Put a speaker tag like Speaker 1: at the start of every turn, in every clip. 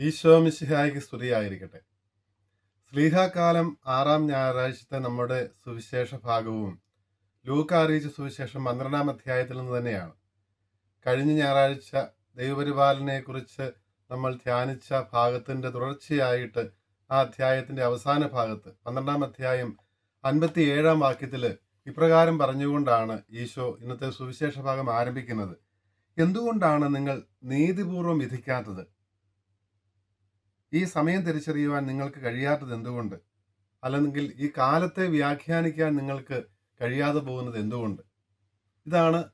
Speaker 1: ഈശോ മിശിഹായ്ക്ക് സ്തുതിയായിരിക്കട്ടെ. സ്ലീഹാകാലം ആറാം ഞായറാഴ്ചത്തെ നമ്മുടെ സുവിശേഷ ഭാഗവും ലൂക്ക അറിയിച്ച സുവിശേഷം പന്ത്രണ്ടാം അധ്യായത്തിൽ നിന്ന് തന്നെയാണ്. കഴിഞ്ഞ ഞായറാഴ്ച ദൈവപരിപാലനയെക്കുറിച്ച് നമ്മൾ ധ്യാനിച്ച ഭാഗത്തിന്റെ തുടർച്ചയായിട്ട് ആ അധ്യായത്തിന്റെ അവസാന ഭാഗത്ത് പന്ത്രണ്ടാം അധ്യായം അൻപത്തി ഏഴാം വാക്യത്തിൽ ഇപ്രകാരം പറഞ്ഞുകൊണ്ടാണ് ഈശോ ഇന്നത്തെ സുവിശേഷ ഭാഗം ആരംഭിക്കുന്നത്. എന്തുകൊണ്ടാണ് നിങ്ങൾ നീതിപൂർവം വിധിക്കാത്തത്? ഈ സമയം തിരിച്ചറിയുവാൻ നിങ്ങൾക്ക് കഴിയാത്തത് എന്തുകൊണ്ട്? അല്ലെങ്കിൽ ഈ കാലത്തെ വ്യാഖ്യാനിക്കാൻ നിങ്ങൾക്ക് കഴിയാതെ പോകുന്നത് എന്തുകൊണ്ട്? ഇതാണ്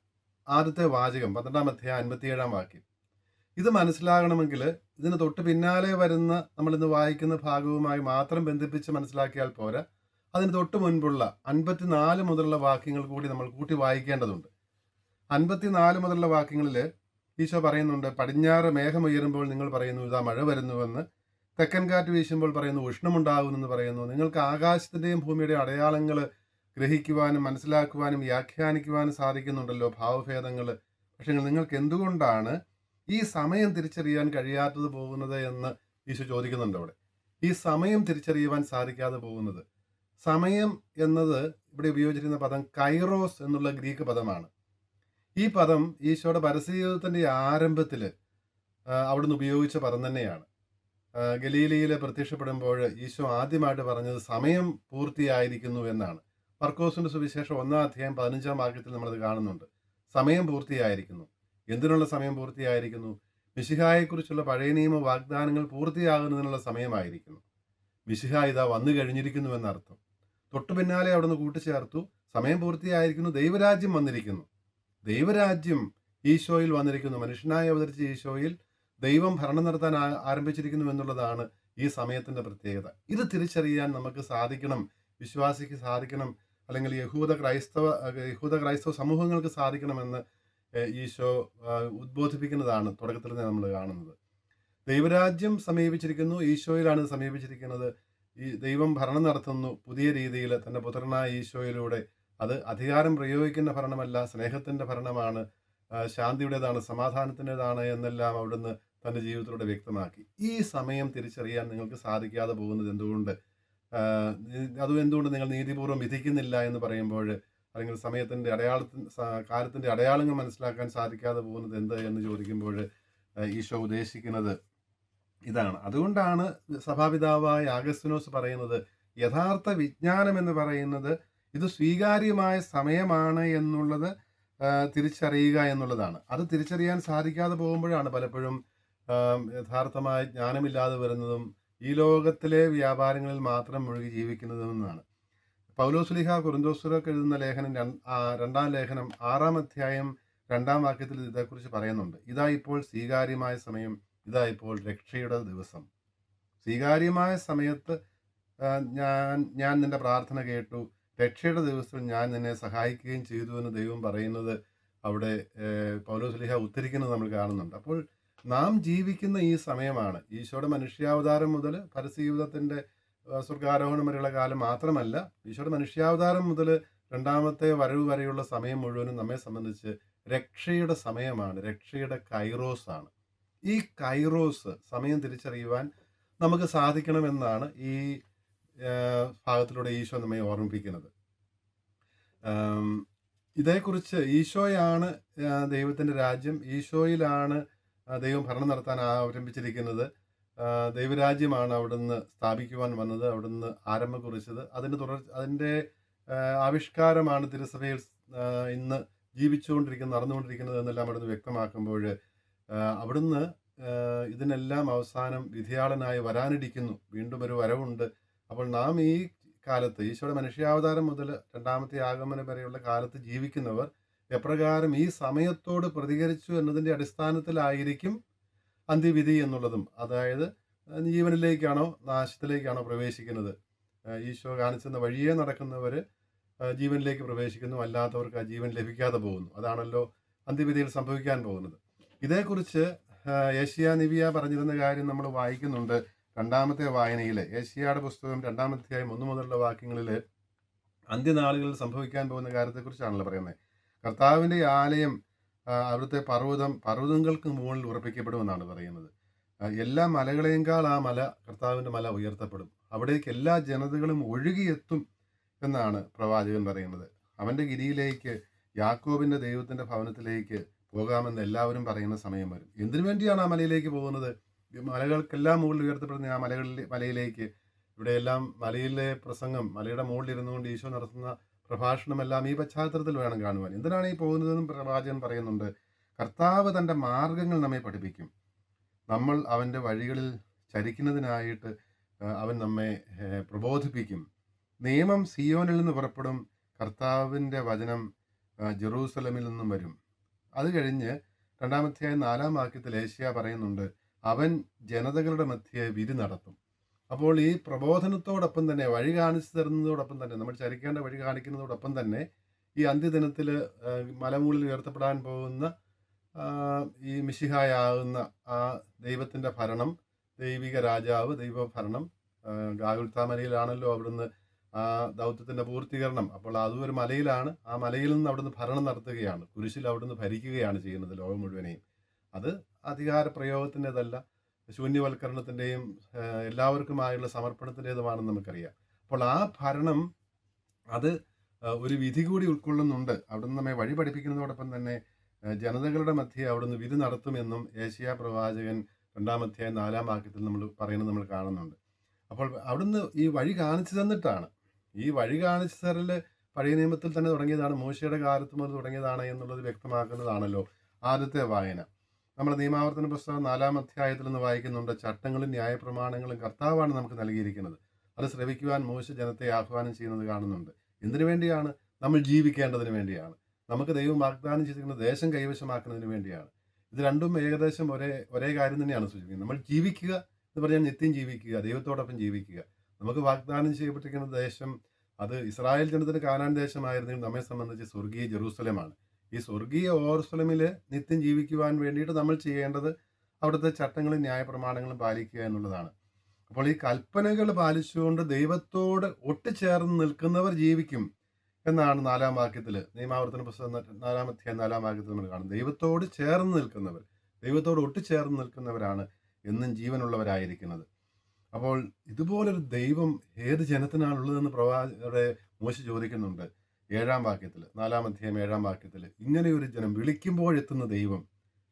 Speaker 1: ആദ്യത്തെ വാചകം പന്ത്രണ്ടാം അധ്യായം അൻപത്തിയേഴാം വാക്യം. ഇത് മനസ്സിലാകണമെങ്കിൽ ഇതിന് തൊട്ട് പിന്നാലെ വരുന്ന നമ്മൾ ഇന്ന് വായിക്കുന്ന ഭാഗവുമായി മാത്രം ബന്ധിപ്പിച്ച് മനസ്സിലാക്കിയാൽ പോരാ. അതിന് തൊട്ട് മുൻപുള്ള അൻപത്തിനാല് മുതലുള്ള വാക്യങ്ങൾ കൂടി നമ്മൾ കൂട്ടി വായിക്കേണ്ടതുണ്ട്. അൻപത്തിനാല് മുതലുള്ള വാക്യങ്ങളിൽ ഈശോ പറയുന്നുണ്ട് പടിഞ്ഞാറ് മേഘമുയരുമ്പോൾ നിങ്ങൾ പറയുന്നു ഇതാ മഴ വരുന്നുവെന്ന്. തെക്കൻ കാറ്റ് വീശുമ്പോൾ പറയുന്നു ഉഷ്ണമുണ്ടാകുമെന്ന് പറയുന്നു. നിങ്ങൾക്ക് ആകാശത്തിന്റെയും ഭൂമിയുടെയും അടയാളങ്ങൾ ഗ്രഹിക്കുവാനും മനസ്സിലാക്കുവാനും വ്യാഖ്യാനിക്കുവാനും സാധിക്കുന്നുണ്ടല്ലോ ഭാവഭേദങ്ങൾ. പക്ഷേ നിങ്ങൾക്ക് എന്തുകൊണ്ടാണ് ഈ സമയം തിരിച്ചറിയാൻ കഴിയാത്തത് പോകുന്നത് എന്ന് ഈശോ ചോദിക്കുന്നുണ്ട് അവിടെ. ഈ സമയം തിരിച്ചറിയുവാൻ സാധിക്കാതെ പോകുന്നത്. സമയം എന്നത് ഇവിടെ ഉപയോഗിച്ചിരുന്ന പദം കൈറോസ് എന്നുള്ള ഗ്രീക്ക് പദമാണ്. ഈ പദം ഈശോയുടെ പരസ്യജീവിതത്തിന്റെ ആരംഭത്തിൽ അവിടുന്ന് ഉപയോഗിച്ച പദം തന്നെയാണ്. ഗലീലയിൽ പ്രത്യക്ഷപ്പെടുമ്പോൾ ഈശോ ആദ്യമായിട്ട് പറഞ്ഞത് സമയം പൂർത്തിയായിരിക്കുന്നു എന്നാണ്. മർക്കോസിന്റെ സുവിശേഷം ഒന്നാം അധ്യായം പതിനഞ്ചാം വാക്യത്തിൽ നമ്മളത് കാണുന്നുണ്ട്. സമയം പൂർത്തിയായിരിക്കുന്നു. എന്തിനുള്ള സമയം പൂർത്തിയായിരിക്കുന്നു? മിശിഹായെക്കുറിച്ചുള്ള പഴയ നിയമ വാഗ്ദാനങ്ങൾ പൂർത്തിയാകുന്നതിനുള്ള സമയമായിരിക്കുന്നു. മിശിഹ ഇതാ വന്നു കഴിഞ്ഞിരിക്കുന്നു എന്നർത്ഥം. തൊട്ടു പിന്നാലെ അവിടുന്ന് കൂട്ടിച്ചേർത്തു സമയം പൂർത്തിയായിരിക്കുന്നു ദൈവരാജ്യം വന്നിരിക്കുന്നു. ദൈവരാജ്യം ഈശോയിൽ വന്നിരിക്കുന്നു. മനുഷ്യനായി അവതരിച്ച ഈശോയിൽ ദൈവം ഭരണം നടത്താൻ ആരംഭിച്ചിരിക്കുന്നു എന്നുള്ളതാണ് ഈ സമയത്തിന്റെ പ്രത്യേകത. ഇത് തിരിച്ചറിയാൻ നമുക്ക് സാധിക്കണം വിശ്വാസിക്ക് സാധിക്കണം അല്ലെങ്കിൽ യഹൂദ ക്രൈസ്തവ യഹൂദ ക്രൈസ്തവ സമൂഹങ്ങൾക്ക് സാധിക്കണമെന്ന് ഈശോ ഉദ്ബോധിപ്പിക്കുന്നതാണ് തുടക്കത്തിൽ നമ്മൾ കാണുന്നത്. ദൈവരാജ്യം സമീപിച്ചിരിക്കുന്നു ഈശോയിലാണ് സമീപിച്ചിരിക്കുന്നത്. ഈ ദൈവം ഭരണം നടത്തുന്നു പുതിയ രീതിയിൽ തന്റെ പുത്രനായ ഈശോയിലൂടെ. അത് അധികാരം പ്രയോഗിക്കുന്ന ഭരണമല്ല സ്നേഹത്തിന്റെ ഭരണമാണ് ശാന്തിയുടേതാണ് സമാധാനത്തിന്റെതാണ് എന്നെല്ലാം അവിടുന്ന് തന്റെ ജീവിതത്തിലൂടെ വ്യക്തമാക്കി. ഈ സമയം തിരിച്ചറിയാൻ നിങ്ങൾക്ക് സാധിക്കാതെ പോകുന്നത് എന്തുകൊണ്ട്? അതും എന്തുകൊണ്ട് നിങ്ങൾ നീതിപൂർവം വിധിക്കുന്നില്ല എന്ന് പറയുമ്പോൾ അല്ലെങ്കിൽ സമയത്തിന്റെ അടയാളത്തിൻ കാലത്തിന്റെ അടയാളങ്ങൾ മനസ്സിലാക്കാൻ സാധിക്കാതെ പോകുന്നത് എന്ത് എന്ന് ചോദിക്കുമ്പോൾ ഈശോ ഉദ്ദേശിക്കുന്നത് ഇതാണ്. അതുകൊണ്ടാണ് സഭാപിതാവായ ആഗസ്റ്റിനോസ് പറയുന്നത് യഥാർത്ഥ വിജ്ഞാനം എന്ന് പറയുന്നത് ഇത് സ്വീകാര്യമായ സമയമാണ് എന്നുള്ളത് തിരിച്ചറിയുക എന്നുള്ളതാണ്. അത് തിരിച്ചറിയാൻ സാധിക്കാതെ പോകുമ്പോഴാണ് പലപ്പോഴും യഥാർത്ഥമായ ജ്ഞാനമില്ലാതെ വരുന്നതും ഈ ലോകത്തിലെ വ്യാപാരങ്ങളിൽ മാത്രം മുഴുകി ജീവിക്കുന്നതുമെന്നാണ് പൗലോസ്ലിഹ കുറുന്തോസുരക്ക് എഴുതുന്ന ലേഖനം രണ്ടാം ലേഖനം ആറാം അധ്യായം രണ്ടാം വാക്യത്തിൽ ഇതേക്കുറിച്ച് പറയുന്നുണ്ട്. ഇതാ ഇപ്പോൾ സ്വീകാര്യമായ സമയം ഇതാ ഇപ്പോൾ രക്ഷയുടെ ദിവസം. സ്വീകാര്യമായ സമയത്ത് ഞാൻ ഞാൻ നിന്റെ പ്രാർത്ഥന കേട്ടു. രക്ഷയുടെ ദിവസം ഞാൻ നിന്നെ സഹായിക്കുകയും ചെയ്തു എന്ന് ദൈവം പറയുന്നത് അവിടെ പൗലോസ്ലിഹ ഉദ്ധരിക്കുന്നത് നമ്മൾ കാണുന്നുണ്ട്. അപ്പോൾ നാം ജീവിക്കുന്ന ഈ സമയമാണ്. ഈശോയുടെ മനുഷ്യാവതാരം മുതൽ പരസ്യജീവിതത്തിന്റെ സ്വർഗാരോഹണം വരെയുള്ള കാലം മാത്രമല്ല ഈശോയുടെ മനുഷ്യാവതാരം മുതൽ രണ്ടാമത്തെ വരവ് വരെയുള്ള സമയം മുഴുവനും നമ്മെ സംബന്ധിച്ച് രക്ഷയുടെ സമയമാണ്. രക്ഷയുടെ കൈറോസ് ആണ് ഈ കൈറോസ് സമയം തിരിച്ചറിയുവാൻ നമുക്ക് സാധിക്കണമെന്നാണ് ഈ ഭാഗത്തിലൂടെ ഈശോ നമ്മെ ഓർമ്മിപ്പിക്കുന്നത്. ഇതേക്കുറിച്ച് ഈശോയാണ് ദൈവത്തിന്റെ രാജ്യം. ഈശോയിലാണ് ദൈവം ഭരണം നടത്താൻ ആരംഭിച്ചിരിക്കുന്നത് ദൈവരാജ്യമാണ് അവിടുന്ന് സ്ഥാപിക്കുവാൻ വന്നത് അവിടുന്ന് ആരംഭം കുറിച്ചത് അതിന്റെ തുടർ അതിന്റെ ആവിഷ്കാരമാണ് തിരുസഭയിൽ ഇന്ന് ജീവിച്ചുകൊണ്ടിരിക്കുന്നത് നടന്നുകൊണ്ടിരിക്കുന്നത് എന്നെല്ലാം അവിടുന്ന് വ്യക്തമാക്കുമ്പോൾ അവിടുന്ന് ഇതിനെല്ലാം അവസാനം വിധിയാളനായി വരാനിരിക്കുന്നു. വീണ്ടും ഒരു വരവുണ്ട്. അപ്പോൾ നാം ഈ കാലത്ത് ഈശോയുടെ മനുഷ്യാവതാരം മുതൽ രണ്ടാമത്തെ ആഗമനം വരെയുള്ള കാലത്ത് ജീവിക്കുന്നവർ എപ്രകാരം ഈ സമയത്തോട് പ്രതികരിച്ചു എന്നതിന്റെ അടിസ്ഥാനത്തിലായിരിക്കും അന്ത്യവിധി എന്നുള്ളതും. അതായത് ജീവനിലേക്കാണോ നാശത്തിലേക്കാണോ പ്രവേശിക്കുന്നത്? ഈശോ കാണിച്ചെന്ന വഴിയേ നടക്കുന്നവർ ജീവനിലേക്ക് പ്രവേശിക്കുന്നു. അല്ലാത്തവർക്ക് ആ ജീവൻ ലഭിക്കാതെ പോകുന്നു. അതാണല്ലോ അന്ത്യവിധിയിൽ സംഭവിക്കാൻ പോകുന്നത്. ഇതേക്കുറിച്ച് ഏഷ്യ നിവിയ പറഞ്ഞിരുന്ന കാര്യം നമ്മൾ വായിക്കുന്നുണ്ട് രണ്ടാമത്തെ വായനയിൽ ഏഷ്യയുടെ പുസ്തകം രണ്ടാമത്തെ ഒന്ന് മുതലുള്ള വാക്യങ്ങളിൽ അന്ത്യനാളുകളിൽ സംഭവിക്കാൻ പോകുന്ന കാര്യത്തെക്കുറിച്ചാണല്ലോ പറയുന്നത്. കർത്താവിന്റെ ആലയം അവിടുത്തെ പർവതം പർവതങ്ങൾക്ക് മുകളിൽ ഉറപ്പിക്കപ്പെടുമെന്നാണ് പറയുന്നത്. എല്ലാ മലകളെയുംകാൾ ആ മല കർത്താവിന്റെ മല ഉയർത്തപ്പെടും. അവിടേക്ക് എല്ലാ ജനതകളും ഒഴുകിയെത്തും എന്നാണ് പ്രവാചകൻ പറയുന്നത്. അവന്റെ ഗിരിയിലേക്ക് യാക്കോബിന്റെ ദൈവത്തിന്റെ ഭവനത്തിലേക്ക് പോകാമെന്ന് എല്ലാവരും പറയുന്ന സമയം വരും. എന്തിനു വേണ്ടിയാണ് ആ മലയിലേക്ക് പോകുന്നത്? മലകൾക്കെല്ലാം മുകളിൽ ഉയർത്തപ്പെടുന്ന ആ മലകളിൽ മലയിലേക്ക്. ഇവിടെയെല്ലാം മലയിലെ പ്രസംഗം മലയുടെ മുകളിൽ ഇരുന്നുകൊണ്ട് ഈശോ നടത്തുന്ന പ്രഭാഷണമെല്ലാം ഈ പശ്ചാത്തലത്തിൽ വേണം കാണുവാൻ. എന്തിനാണ് ഈ പോകുന്നതെന്നും പ്രവാചകൻ പറയുന്നുണ്ട് കർത്താവ് തന്റെ മാർഗങ്ങൾ നമ്മെ പഠിപ്പിക്കും. നമ്മൾ അവന്റെ വഴികളിൽ ചരിക്കുന്നതിനായിട്ട് അവൻ നമ്മെ പ്രബോധിപ്പിക്കും. നിയമം സിയോനിൽ നിന്ന് പുറപ്പെടും കർത്താവിന്റെ വചനം ജെറൂസലമിൽ നിന്നും വരും. അത് കഴിഞ്ഞ് രണ്ടാമത്തെ നാലാം വാക്യത്തിൽ ഏഷ്യ പറയുന്നുണ്ട് അവൻ ജനതകളുടെ മധ്യേ വിധി നടത്തും. അപ്പോൾ ഈ പ്രബോധനത്തോടൊപ്പം തന്നെ വഴി കാണിച്ചു തരുന്നതോടൊപ്പം തന്നെ നമ്മൾ ചരിക്കേണ്ട വഴി കാണിക്കുന്നതോടൊപ്പം തന്നെ ഈ അന്ത്യദിനത്തിൽ മലമുകളിൽ ഉയർത്തപ്പെടാൻ പോകുന്ന ഈ മിശിഹായാകുന്ന ആ ദൈവത്തിന്റെ ഭരണം ദൈവിക രാജാവ് ദൈവഭരണം ആ, ഗാഗുൽത്താമലയിലാണല്ലോ അവിടുന്ന് ആ ദൗത്യത്തിന്റെ പൂർത്തീകരണം. അപ്പോൾ അതും ഒരു മലയിലാണ്. ആ മലയിൽ നിന്ന് അവിടുന്ന് ഭരണം നടത്തുകയാണ്. കുരിശിൽ അവിടുന്ന് ഭരിക്കുകയാണ് ചെയ്യുന്നത് ലോകം മുഴുവനെയും. അത് അധികാര പ്രയോഗത്തിന്റെതല്ല ശൂന്യവൽക്കരണത്തിന്റെയും എല്ലാവർക്കുമായുള്ള സമർപ്പണത്തിന്റെതുമാണെന്ന് നമുക്കറിയാം. അപ്പോൾ ആ ഭരണം അത് ഒരു വിധി കൂടി ഉൾക്കൊള്ളുന്നുണ്ട്. അവിടുന്ന് നമ്മെ വഴി പഠിപ്പിക്കുന്നതോടൊപ്പം തന്നെ ജനതകളുടെ മധ്യേ അവിടുന്ന് വിധി നടത്തുമെന്നും ഏഷ്യ പ്രവാചകൻ രണ്ടാമധ്യായ നാലാം വാക്യത്തിൽ നമ്മൾ പറയുന്നത് നമ്മൾ കാണുന്നുണ്ട്. അപ്പോൾ അവിടുന്ന് ഈ വഴി കാണിച്ചു തന്നിട്ടാണ്. ഈ വഴി കാണിച്ചു തരൽ പഴയ നിയമത്തിൽ തന്നെ തുടങ്ങിയതാണ്. മോശയുടെ കാലത്ത് മുതൽ തുടങ്ങിയതാണ് എന്നുള്ളത് വ്യക്തമാക്കുന്നതാണല്ലോ ആദ്യത്തെ വായന. നമ്മുടെ നിയമാവർത്തന പുസ്തകം നാലാം അധ്യായത്തിൽ നിന്ന് വായിക്കുന്നുണ്ട്. ചട്ടങ്ങളും ന്യായപ്രമാണങ്ങളും കർത്താവാണ് നമുക്ക് നൽകിയിരിക്കുന്നത്. അത് ശ്രവിക്കുവാൻ മോശ ജനത്തെ ആഹ്വാനം ചെയ്യുന്നത് കാണുന്നുണ്ട്. എന്തിനു വേണ്ടിയാണ്? നമ്മൾ ജീവിക്കേണ്ടതിന് വേണ്ടിയാണ്. നമുക്ക് ദൈവം വാഗ്ദാനം ചെയ്തിരിക്കുന്ന ദേശം കൈവശമാക്കുന്നതിന് വേണ്ടിയാണ്. ഇത് രണ്ടും ഏകദേശം ഒരേ ഒരേ കാര്യം തന്നെയാണ് സൂചിപ്പിക്കുന്നത്. നമ്മൾ ജീവിക്കുക എന്ന് പറഞ്ഞാൽ നിത്യം ജീവിക്കുക ദൈവത്തോടൊപ്പം ജീവിക്കുക. നമുക്ക് വാഗ്ദാനം ചെയ്യപ്പെട്ടിരിക്കുന്ന ദേശം അത് ഇസ്രായേൽ ജനത്തിന് കാനാൻ ദേശമായിരുന്നെങ്കിൽ നമ്മെ സംബന്ധിച്ച് സ്വർഗീയ ജെറൂസലമാണ്. ഈ സ്വർഗീയ ഓർസലമിൽ നിത്യം ജീവിക്കുവാൻ വേണ്ടിയിട്ട് നമ്മൾ ചെയ്യേണ്ടത് അവിടുത്തെ ചട്ടങ്ങളും ന്യായപ്രമാണങ്ങളും പാലിക്കുക എന്നുള്ളതാണ്. അപ്പോൾ ഈ കൽപ്പനകൾ പാലിച്ചുകൊണ്ട് ദൈവത്തോട് ഒട്ടിച്ചേർന്ന് നിൽക്കുന്നവർ ജീവിക്കും എന്നാണ് നാലാം വാക്യത്തിൽ നിയമാവർത്തന പുസ്തകം നാലാമത്തെ നാലാം വാക്യത്തിൽ നമ്മൾ കാണും ദൈവത്തോട് ചേർന്ന് നിൽക്കുന്നവർ ദൈവത്തോട് ഒട്ടിച്ചേർന്ന് നിൽക്കുന്നവരാണ് എന്നും ജീവനുള്ളവരായിരിക്കുന്നത്. അപ്പോൾ ഇതുപോലൊരു ദൈവം ഏത് ജനത്തിനാണുള്ളതെന്ന് പ്രവാചകരുടെ മോശ ചോദിക്കുന്നുണ്ട്. ഏഴാം വാക്യത്തിൽ നാലാം അധ്യായം ഏഴാം വാക്യത്തിൽ ഇങ്ങനെ ഒരു ജനം വിളിക്കുമ്പോഴെത്തുന്ന ദൈവം.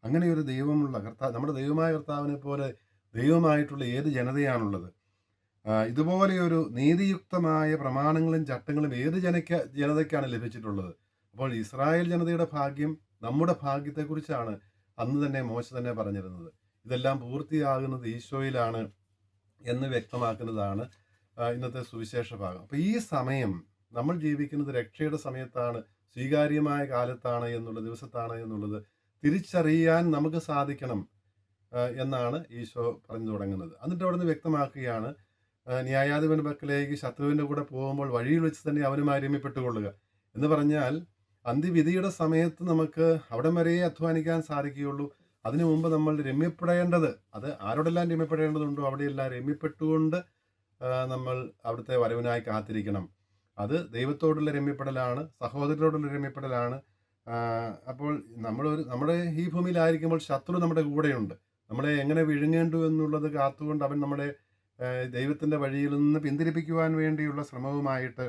Speaker 1: അങ്ങനെ ഒരു ദൈവമുള്ള കർത്താവ് നമ്മുടെ ദൈവമായ കർത്താവിനെ പോലെ ദൈവമായിട്ടുള്ള ഏത് ജനതയാണുള്ളത്? ഇതുപോലെയൊരു നീതിയുക്തമായ പ്രമാണങ്ങളും ചട്ടങ്ങളും ഏത് ജനയ്ക്ക ജനതയ്ക്കാണ് ലഭിച്ചിട്ടുള്ളത്? അപ്പോൾ ഇസ്രായേൽ ജനതയുടെ ഭാഗ്യം നമ്മുടെ ഭാഗ്യത്തെക്കുറിച്ചാണ് അന്ന് തന്നെ മോശ തന്നെ പറഞ്ഞിരുന്നത്. ഇതെല്ലാം പൂർത്തിയാകുന്നത് ഈശോയിലാണ് എന്ന് വ്യക്തമാക്കുന്നതാണ് ഇന്നത്തെ സുവിശേഷ ഭാഗം. അപ്പോൾ ഈ സമയം നമ്മൾ ജീവിക്കുന്നത് രക്ഷയുടെ സമയത്താണ് സ്വീകാര്യമായ കാലത്താണ് എന്നുള്ള ദിവസത്താണ് എന്നുള്ളത് തിരിച്ചറിയാൻ നമുക്ക് സാധിക്കണം എന്നാണ് ഈശോ പറഞ്ഞു തുടങ്ങുന്നത്. എന്നിട്ട് അവിടെ നിന്ന് വ്യക്തമാക്കുകയാണ് ന്യായാധിപൻ പക്കലേക്ക് ശത്രുവിന്റെ കൂടെ പോകുമ്പോൾ വഴിയിൽ വെച്ച് തന്നെ അവനുമായി രമ്യപ്പെട്ടുകൊള്ളുക എന്ന് പറഞ്ഞാൽ അന്ത്യവിധിയുടെ സമയത്ത് നമുക്ക് അവിടം വരെയേ അധ്വാനിക്കാൻ സാധിക്കുകയുള്ളൂ. അതിനു മുമ്പ് നമ്മൾ രമ്യപ്പെടേണ്ടത് അത് ആരോടെല്ലാം രമ്യപ്പെടേണ്ടതുണ്ടോ അവിടെയെല്ലാം രമ്യപ്പെട്ടുകൊണ്ട് നമ്മൾ അവിടുത്തെ വരവിനായി കാത്തിരിക്കണം. അത് ദൈവത്തോടുള്ള രമ്യപ്പെടലാണ് സഹോദരരോടുള്ള രമ്യപ്പെടലാണ്. അപ്പോൾ നമ്മളൊരു നമ്മുടെ ഈ ഭൂമിയിലായിരിക്കുമ്പോൾ ശത്രു നമ്മുടെ കൂടെയുണ്ട്. നമ്മളെ എങ്ങനെ വിഴുങ്ങേണ്ടു എന്നുള്ളത് കാത്തുകൊണ്ട് അവൻ നമ്മളെ ദൈവത്തിന്റെ വഴിയിൽ നിന്ന് പിന്തിരിപ്പിക്കുവാൻ വേണ്ടിയുള്ള ശ്രമവുമായിട്ട്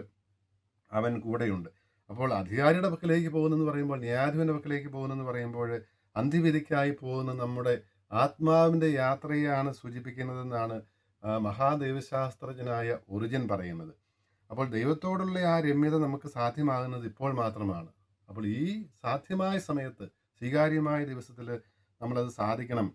Speaker 1: അവൻ കൂടെയുണ്ട്. അപ്പോൾ അധികാരിയുടെ പക്കലേക്ക് പോകുന്നെന്ന് പറയുമ്പോൾ ന്യായാധിപന്റെ പക്കലേക്ക് പോകുന്നെന്ന് പറയുമ്പോൾ അന്ത്യവിധിക്കായി പോകുന്ന നമ്മുടെ ആത്മാവിന്റെ യാത്രയാണ് സൂചിപ്പിക്കുന്നതെന്നാണ് മഹാദൈവശാസ്ത്രജ്ഞനായ ഒറിജിൻ പറയുന്നത്. അപ്പോൾ ദൈവത്തോടുള്ള ആ രമ്യത നമുക്ക് സാധ്യമാകുന്നത് ഇപ്പോൾ മാത്രമാണ്. അപ്പോൾ ഈ സാധ്യമായ സമയത്ത് സ്വീകാര്യമായ ദിവസത്തിൽ നമ്മളത് സാധിക്കണം.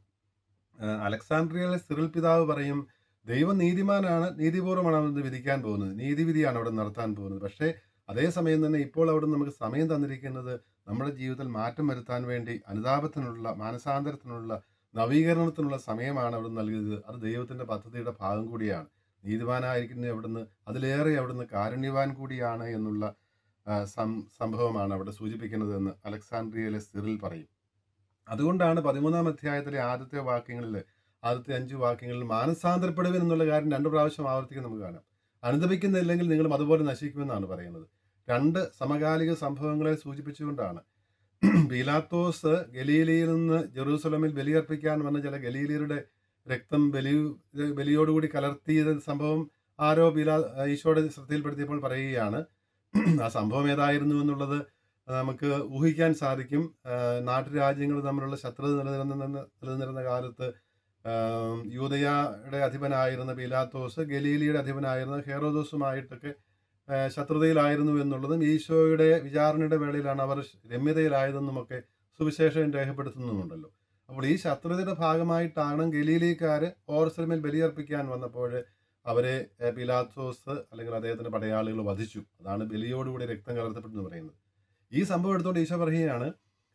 Speaker 1: അലക്സാണ്ട്രിയയിലെ സിറിൽ പിതാവ് പറയും ദൈവം നീതിമാനാണ് നീതിപൂർവമാണ് അവിടെ വിധിക്കാൻ പോകുന്നത്. നീതിവിധിയാണ് അവിടെ നടത്താൻ പോകുന്നത്. പക്ഷേ അതേസമയം തന്നെ ഇപ്പോൾ അവിടെ നമുക്ക് സമയം തന്നിരിക്കുന്നത് നമ്മുടെ ജീവിതത്തിൽ മാറ്റം വരുത്താൻ വേണ്ടി അനുതാപത്തിനുള്ള മാനസാന്തരത്തിനുള്ള നവീകരണത്തിനുള്ള സമയമാണ് അവിടെ നൽകിയത്. അത് ദൈവത്തിന്റെ പദ്ധതിയുടെ ഭാഗം കൂടിയാണ്. നീതിമാനായിരിക്കുന്ന അവിടുന്ന് അതിലേറെ അവിടുന്ന് കാരുണ്യവാൻ കൂടിയാണ് എന്നുള്ള സംഭവമാണ് അവിടെ സൂചിപ്പിക്കുന്നതെന്ന് അലക്സാണ്ട്രിയയിലെ സിറിൽ പറയും. അതുകൊണ്ടാണ് പതിമൂന്നാം അധ്യായത്തിലെ ആദ്യത്തെ വാക്യങ്ങളിൽ ആദ്യത്തെ അഞ്ച് വാക്യങ്ങളിൽ മാനസാന്തരപ്പെടുവൻ എന്നുള്ള കാര്യം രണ്ട് പ്രാവശ്യം ആവർത്തിക്കാൻ നമുക്ക് കാണാം. അനുദപിക്കുന്നില്ലെങ്കിൽ നിങ്ങളും അതുപോലെ നശിക്കുമെന്നാണ് പറയുന്നത്. രണ്ട് സമകാലിക സംഭവങ്ങളെ സൂചിപ്പിച്ചുകൊണ്ടാണ് പീലാത്തോസ് ഗലീലയിൽ നിന്ന് ജെറൂസലമിൽ ബലിയർപ്പിക്കാൻ വന്ന ചില ഗലീലിയരുടെ രക്തം ബലി ബലിയോടുകൂടി കലർത്തിയത് സംഭവം ആരോ ബിലാ ഈശോയുടെ ശ്രദ്ധയിൽപ്പെടുത്തിയപ്പോൾ പറയുകയാണ്. ആ സംഭവം ഏതായിരുന്നു എന്നുള്ളത് നമുക്ക് ഊഹിക്കാൻ സാധിക്കും. നാട്ടുരാജ്യങ്ങൾ തമ്മിലുള്ള ശത്രുത നിലനിരുന്ന നിലനിന്നിരുന്ന കാലത്ത് യൂതയുടെ അധിപനായിരുന്ന ബിലാത്തോസ് ഗലീലിയുടെ അധിപനായിരുന്ന ഹെറോദോസുമായിട്ടൊക്കെ ശത്രുതയിലായിരുന്നു എന്നുള്ളതും ഈശോയുടെ വിചാരണയുടെ വേളയിലാണ് അവർ രമ്യതയിലായതെന്നുമൊക്കെ സുവിശേഷം രേഖപ്പെടുത്തുന്നുമുണ്ടല്ലോ. അപ്പോൾ ഈ ശത്രുതയുടെ ഭാഗമായിട്ടാണ് ഗലീലിക്കാർ ഓർസലമേൽ ബലിയർപ്പിക്കാൻ വന്നപ്പോൾ അവരെ പിലാത്തോസ് അല്ലെങ്കിൽ അദ്ദേഹത്തിന്റെ പടയാളികൾ വധിച്ചു. അതാണ് ബലിയോടുകൂടി രക്തം കലർത്തപ്പെട്ടെന്ന് പറയുന്നത്. ഈ സംഭവം എടുത്തുകൊണ്ട് ഈശോ പറയുകയാണ്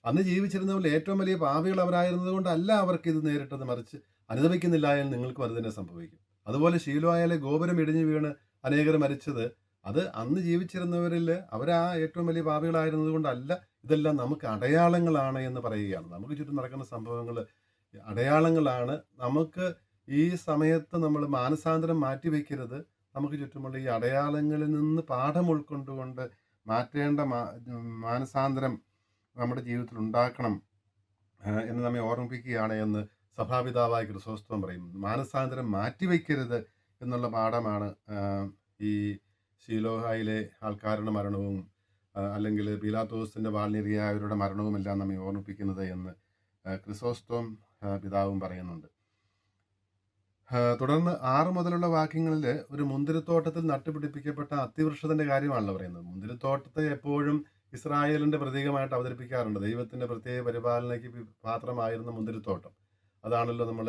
Speaker 1: അന്ന് ജീവിച്ചിരുന്നവരിൽ ഏറ്റവും വലിയ പാപികൾ അവരായിരുന്നത് കൊണ്ടല്ല അവർക്ക് ഇത് നേരിട്ടത് മറിച്ച് അനുഭവിക്കുന്നില്ല എന്ന് നിങ്ങൾക്കും അത് തന്നെ സംഭവിക്കും. അതുപോലെ ശീലോയാലെ ഗോപുരം ഇടിഞ്ഞു വീണ് അനേകർ മരിച്ചത് അത് അന്ന് ജീവിച്ചിരുന്നവരിൽ അവരാ ഏറ്റവും വലിയ പാപികളായിരുന്നത് കൊണ്ടല്ല ഇതെല്ലാം നമുക്ക് അടയാളങ്ങളാണ് എന്ന് പറയുകയാണ്. നമുക്ക് ചുറ്റും നടക്കുന്ന സംഭവങ്ങൾ അടയാളങ്ങളാണ്. നമുക്ക് ഈ സമയത്ത് നമ്മൾ മാനസാന്തരം മാറ്റിവെക്കരുത്. നമുക്ക് ചുറ്റുമുള്ള ഈ അടയാളങ്ങളിൽ നിന്ന് പാഠം ഉൾക്കൊണ്ടുകൊണ്ട് മാറ്റേണ്ട മാനസാന്തരം നമ്മുടെ ജീവിതത്തിൽ ഉണ്ടാക്കണം എന്ന് നമ്മെ ഓർമ്മിപ്പിക്കുകയാണ് എന്ന് സഭാപിതാവായ ക്രിസോസ്തവം പറയും മാനസാന്തരം മാറ്റിവെക്കരുത് എന്നുള്ള പാഠമാണ് ഈ ശീലോഹായിലെ ആൾക്കാരുടെ മരണവും അല്ലെങ്കിൽ വാൾനിരിയായവരുടെ മരണവും എല്ലാം നമ്മെ ഓർമ്മിപ്പിക്കുന്നത് എന്ന് ക്രിസോസ്റ്റോം പിതാവും പറയുന്നുണ്ട്. തുടർന്ന് ആറ് മുതലുള്ള വാക്യങ്ങളിൽ ഒരു മുന്തിരിത്തോട്ടത്തിൽ നട്ടുപിടിപ്പിക്കപ്പെട്ട അത്തിവൃക്ഷത്തിന്റെ കാര്യമാണല്ലോ പറയുന്നത്. മുന്തിരിത്തോട്ടത്തെ എപ്പോഴും ഇസ്രായേലിന്റെ പ്രതീകമായിട്ട് അവതരിപ്പിക്കാറുണ്ട്. ദൈവത്തിന്റെ പ്രത്യേക പരിപാലനയ്ക്ക് പാത്രമായിരുന്ന മുന്തിരിത്തോട്ടം. അതാണല്ലോ നമ്മൾ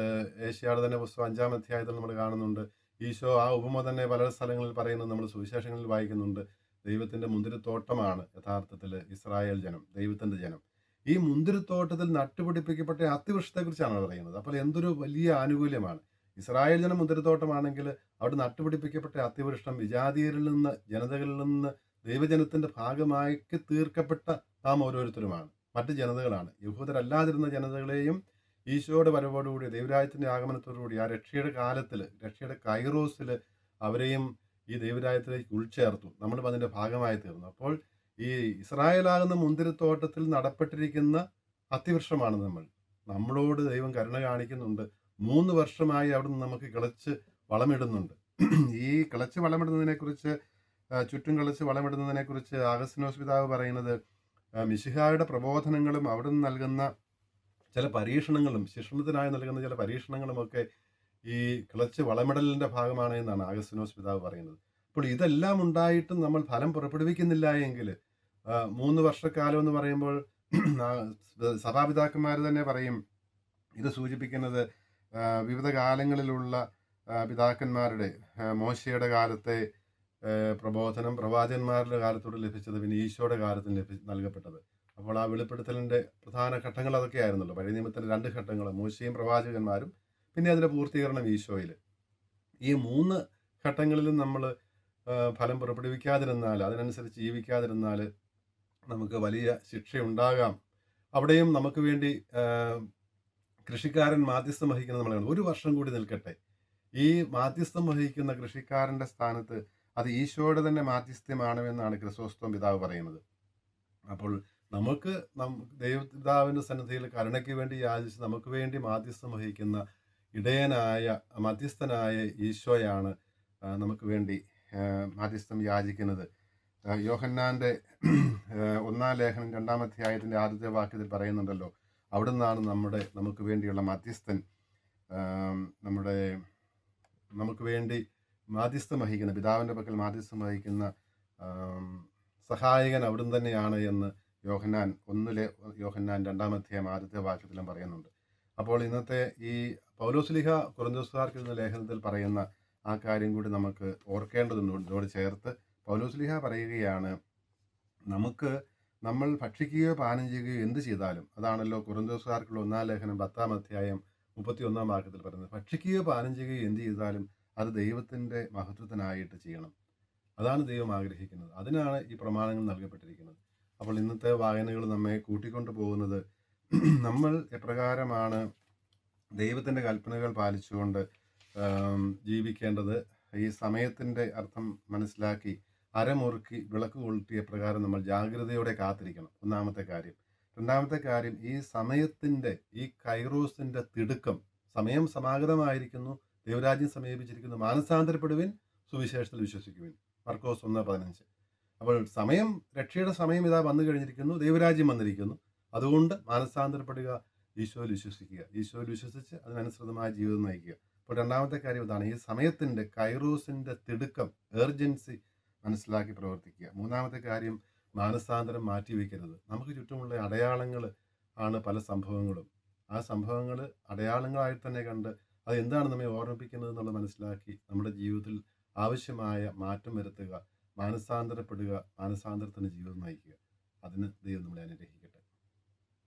Speaker 1: ഏഷ്യാട് തന്നെ പുസ്തകം അഞ്ചാം അധ്യായത്തിൽ നമ്മൾ കാണുന്നുണ്ട്. ഈശോ ആ ഉപമ തന്നെ പല സ്ഥലങ്ങളിൽ പറയുന്നത് നമ്മൾ സുവിശേഷങ്ങളിൽ വായിക്കുന്നുണ്ട്. ദൈവത്തിന്റെ മുന്തിരിത്തോട്ടമാണ് യഥാർത്ഥത്തിൽ ഇസ്രായേൽ ജനം ദൈവത്തിന്റെ ജനം. ഈ മുന്തിരിത്തോട്ടത്തിൽ നട്ടുപിടിപ്പിക്കപ്പെട്ട അത്തിവൃക്ഷത്തെക്കുറിച്ചാണ് പറയുന്നത്. അപ്പോൾ എന്തൊരു വലിയ ആനുകൂല്യമാണ്. ഇസ്രായേൽ ജനം മുന്തിരിത്തോട്ടമാണെങ്കിൽ അവിടെ നട്ടുപിടിപ്പിക്കപ്പെട്ട അത്യവൃഷ്ടം വിജാതീയരിൽ നിന്ന് ജനതകളിൽ നിന്ന് ദൈവജനത്തിന്റെ ഭാഗമാക്കി തീർക്കപ്പെട്ട നാം ഓരോരുത്തരുമാണ്. മറ്റ് ജനതകളാണ്. യഹൂദരല്ലാതിരുന്ന ജനതകളെയും ഈശോയുടെ വരവോടുകൂടി ദൈവരാജ്യത്തിന്റെ ആഗമനത്തോടുകൂടി ആ രക്ഷയുടെ കാലത്തിൽ രക്ഷയുടെ കൈറോസിൽ അവരെയും ഈ ദൈവരാജ്യത്തിലേക്ക് ഉൾച്ചേർത്തു. നമ്മളും അതിന്റെ ഭാഗമായി തീർന്നു. അപ്പോൾ ഈ ഇസ്രായേലാകുന്ന മുന്തിരിത്തോട്ടത്തിൽ നടപ്പെട്ടിരിക്കുന്ന അത്തിവൃക്ഷമാണ് നമ്മൾ. നമ്മളോട് ദൈവം കരുണ കാണിക്കുന്നുണ്ട്. മൂന്ന് വർഷമായി അവിടുന്ന് നമുക്ക് കിളച്ച് വളമിടുന്നുണ്ട്. ഈ കിളച്ച് വളമിടുന്നതിനെക്കുറിച്ച് ചുറ്റും കിളച്ച് വളമിടുന്നതിനെക്കുറിച്ച് ആഗസ്റ്റിനോസ് പിതാവ് പറയുന്നത് മിശിഹായുടെ പ്രബോധനങ്ങളും അവിടുന്ന് നൽകുന്ന ചില പരീക്ഷണങ്ങളും ശിക്ഷണത്തിനായി നൽകുന്ന ചില പരീക്ഷണങ്ങളുമൊക്കെ ഈ കിളച്ച് വളമിടലിന്റെ ഭാഗമാണ് എന്നാണ് ആഗസ്റ്റിനോസ് പിതാവ് പറയുന്നത്. അപ്പോൾ ഇതെല്ലാം ഉണ്ടായിട്ടും നമ്മൾ ഫലം പുറപ്പെടുവിക്കുന്നില്ല എങ്കിൽ മൂന്ന് വർഷക്കാലം എന്ന് പറയുമ്പോൾ സഭാപിതാക്കന്മാർ തന്നെ പറയും ഇത് സൂചിപ്പിക്കുന്നത് വിവിധ കാലങ്ങളിലുള്ള പിതാക്കന്മാരുടെ മോശയുടെ കാലത്തെ പ്രബോധനം പ്രവാചകന്മാരുടെ കാലത്തോട് ലഭിച്ചത് പിന്നെ ഈശോയുടെ കാലത്തിന് ലഭി നൽകപ്പെട്ടത്. അപ്പോൾ ആ വെളിപ്പെടുത്തലിന്റെ പ്രധാന ഘട്ടങ്ങൾ അതൊക്കെ ആയിരുന്നല്ലോ പഴയ നിയമത്തിന്റെ രണ്ട് ഘട്ടങ്ങൾ മോശയും പ്രവാചകന്മാരും പിന്നെ അതിന്റെ പൂർത്തീകരണം ഈശോയിൽ. ഈ മൂന്ന് ഘട്ടങ്ങളിലും നമ്മൾ ഫലം പുറപ്പെടുവിക്കാതിരുന്നാൽ അതിനനുസരിച്ച് ജീവിക്കാതിരുന്നാൽ നമുക്ക് വലിയ ശിക്ഷയുണ്ടാകാം. അവിടെയും നമുക്ക് വേണ്ടി കൃഷിക്കാരൻ മാധ്യസ്ഥം വഹിക്കുന്നത് നമ്മൾ ഒരു വർഷം കൂടി നിൽക്കട്ടെ. ഈ മാധ്യസ്ഥം വഹിക്കുന്ന കൃഷിക്കാരന്റെ സ്ഥാനത്ത് അത് ഈശോയുടെ തന്നെ മാധ്യസ്ഥ്യമാണ് എന്നാണ് ക്രിസോസ്തോം പിതാവ് പറയുന്നത്. അപ്പോൾ നമുക്ക് നം ദൈവപിതാവിന്റെ സന്നിധിയിൽ കരുണയ്ക്ക് വേണ്ടി യാചിച്ച് നമുക്ക് വേണ്ടി മാധ്യസ്ഥം വഹിക്കുന്ന ഇടയനായ മധ്യസ്ഥനായ ഈശോയാണ് നമുക്ക് വേണ്ടി മാധ്യസ്ഥം യാചിക്കുന്നത്. യോഹന്നാന്റെ ഒന്നാം ലേഖനം രണ്ടാം അധ്യായത്തിന്റെ ആദ്യത്തെ വാക്യത്തിൽ പറയുന്നുണ്ടല്ലോ അവിടുന്നാണ് നമ്മുടെ നമുക്ക് വേണ്ടിയുള്ള മധ്യസ്ഥൻ നമ്മുടെ നമുക്ക് വേണ്ടി മാധ്യസ്ഥം വഹിക്കുന്ന പിതാവിന്റെ പക്കൽ മാധ്യസ്ഥം വഹിക്കുന്ന സഹായകൻ അവിടുന്ന് തന്നെയാണ് എന്ന് യോഹന്നാൻ ഒന്നിലെ യോഹന്നാൻ രണ്ടാം അധ്യായം ആദ്യത്തെ വാക്യത്തിലും പറയുന്നുണ്ട്. അപ്പോൾ ഇന്നത്തെ ഈ പൗലോസ്ലിഹ കുറുന്തോസുകാർക്ക് എന്ന ലേഖനത്തിൽ പറയുന്ന ആ കാര്യം കൂടി നമുക്ക് ഓർക്കേണ്ടതുണ്ട്. ഇതോട് ചേർത്ത് പൗലോസ്ലിഹ പറയുകയാണ് നമുക്ക് നമ്മൾ ഭക്ഷിക്കുകയോ പാനം ചെയ്യുകയോ എന്ത് ചെയ്താലും അതാണല്ലോ കുറുന്തോസുകാർക്കുള്ള ഒന്നാം ലേഖനം പത്താം അധ്യായം മുപ്പത്തി ഒന്നാം വാക്യത്തിൽ പറയുന്നത് ഭക്ഷിക്കുകയോ പാനം ചെയ്യുകയോ എന്ത് ചെയ്താലും അത് ദൈവത്തിന്റെ മഹത്വത്തിനായിട്ട് ചെയ്യണം. അതാണ് ദൈവം ആഗ്രഹിക്കുന്നത്. അതിനാണ് ഈ പ്രമാണങ്ങൾ നൽകപ്പെട്ടിരിക്കുന്നത്. അപ്പോൾ ഇന്നത്തെ വായനകൾ നമ്മെ കൂട്ടിക്കൊണ്ടു പോകുന്നത് നമ്മൾ എപ്രകാരമാണ് ദൈവത്തിന്റെ കൽപ്പനകൾ പാലിച്ചുകൊണ്ട് ജീവിക്കേണ്ടത്? ഈ സമയത്തിന്റെ അർത്ഥം മനസ്സിലാക്കി അരമുറുക്കി വിളക്ക് കൊളുത്തിയ പ്രകാരം നമ്മൾ ജാഗ്രതയോടെ കാത്തിരിക്കണം. ഒന്നാമത്തെ കാര്യം. രണ്ടാമത്തെ കാര്യം ഈ സമയത്തിന്റെ ഈ കൈറോസിന്റെ തിടുക്കം സമയം സമാഗതമായിരിക്കുന്നു ദൈവരാജ്യം സമീപിച്ചിരിക്കുന്നു മാനസാന്തരപ്പെടുവിൻ സുവിശേഷത്തിൽ വിശ്വസിക്കുവിൻ. മർക്കോസ് ഒന്ന് പതിനഞ്ച്. അപ്പോൾ സമയം രക്ഷയുടെ സമയം ഇതാ വന്നു കഴിഞ്ഞിരിക്കുന്നു ദൈവരാജ്യം വന്നിരിക്കുന്നു. അതുകൊണ്ട് മാനസാന്തരപ്പെടുക ഈശോയിൽ വിശ്വസിക്കുക. ഈശോയിൽ വിശ്വസിച്ച് അതിനനുസൃതമായ ജീവിതം നയിക്കുക. അപ്പോൾ രണ്ടാമത്തെ കാര്യം ഇതാണ് ഈ സമയത്തിന്റെ കൈറോസിന്റെ തിടുക്കം ഏർജൻസി മനസ്സിലാക്കി പ്രവർത്തിക്കുക. മൂന്നാമത്തെ കാര്യം മാനസാന്തരം മാറ്റിവെക്കരുത്. നമുക്ക് ചുറ്റുമുള്ള അടയാളങ്ങൾ ആണ് പല സംഭവങ്ങളും. ആ സംഭവങ്ങൾ അടയാളങ്ങളായി തന്നെ കണ്ട് അത് എന്താണ് നമ്മെ ഓർമ്മിപ്പിക്കുന്നത് എന്നുള്ളത് മനസ്സിലാക്കി നമ്മുടെ ജീവിതത്തിൽ ആവശ്യമായ മാറ്റം വരുത്തുക. മാനസാന്തരപ്പെടുക മാനസാന്തരത്തിന് ജീവിതം നയിക്കുക. അതിന് ദൈവം നമ്മളെ അനുഗ്രഹിക്കും.